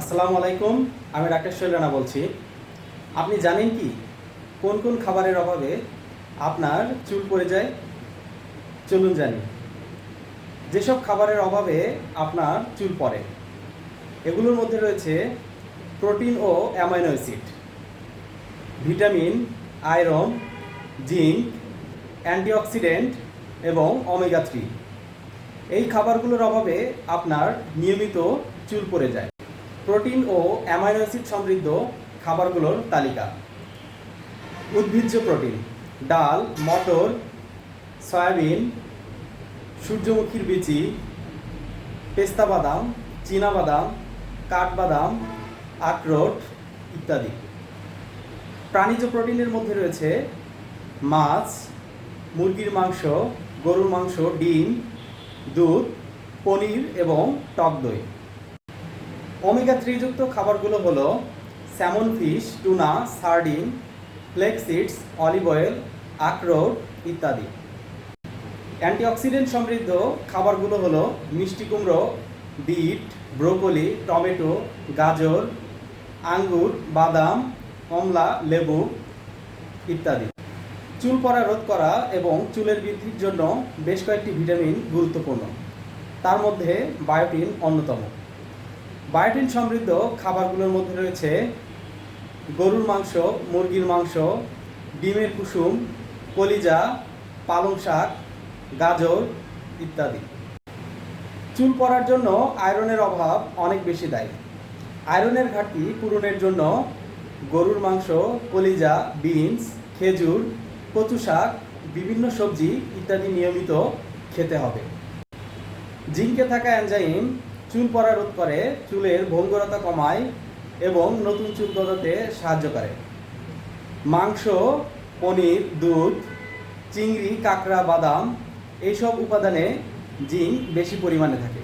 আসসালামু আলাইকুম, আমি ডাক্তার শৈলানা বলছি। আপনি জানেন কি? কোন কোন খাবারের অভাবে আপনার চুল পড়ে যায়? চলুন জানি। যেসব খাবারের অভাবে আপনার চুল পড়ে, এগুলোর মধ্যে রয়েছে প্রোটিন ও amino acid, vitamin, iron, zinc, antioxidant এবং ওমেগা থ্রি। এই খাবারগুলোর অভাবে আপনার নিয়মিত চুল পড়ে যায়। প্রোটিন ও অ্যামাইনো অ্যাসিড সমৃদ্ধ খাবারগুলোর তালিকা। উদ্ভিজ্জ প্রোটিন, ডাল, মটর, সয়াবিন, সূর্যমুখীর বিচি, পেস্তা বাদাম বাদাম, কাঠবাদাম, আখরোট ইত্যাদি। প্রাণীজ প্রোটিনের মধ্যে রয়েছে মাছ, মুরগির মাংস, গরুর মাংস, ডিম, দুধ, পনির এবং টক দই। ওমেগা থ্রিযুক্ত খাবারগুলো হলো salmon fish tuna sardine flaxseeds olive oil আখরোট ইত্যাদি। অ্যান্টিঅক্সিডেন্ট সমৃদ্ধ খাবারগুলো হলো মিষ্টি কুমড়ো, বিট, ব্রোকলি, টমেটো, গাজর, আঙ্গুর, বাদাম, কমলা, লেবু ইত্যাদি। চুল পড়া রোধ করা এবং চুলের বৃদ্ধির জন্য বেশ কয়েকটি ভিটামিন গুরুত্বপূর্ণ। তার মধ্যে বায়োটিন অন্যতম। বায়োটিন সমৃদ্ধ খাবারগুলোর মধ্যে রয়েছে গরুর মাংস, মুরগির মাংস, ডিমের কুসুম, কলিজা, পালং শাক, গাজর ইত্যাদি। চুল পড়ার জন্য আয়রনের অভাব অনেক বেশি দায়ী। আয়রনের ঘাটতি পূরণের জন্য গরুর মাংস, কলিজা, বিনস, খেজুর, কচু শাক, বিভিন্ন সবজি ইত্যাদি নিয়মিত খেতে হবে। জিঙ্কে থাকা অ্যানজাইম চুল পড়া রোধ করে, চুলের ভঙ্গুরতা কমায় এবং নতুন চুল গজাতে সাহায্য করে। মাংস, পনির, দুধ, চিংড়ি, কাঁকড়া, বাদাম, এইসব উপাদানে জিঙ্ক বেশি পরিমাণে থাকে।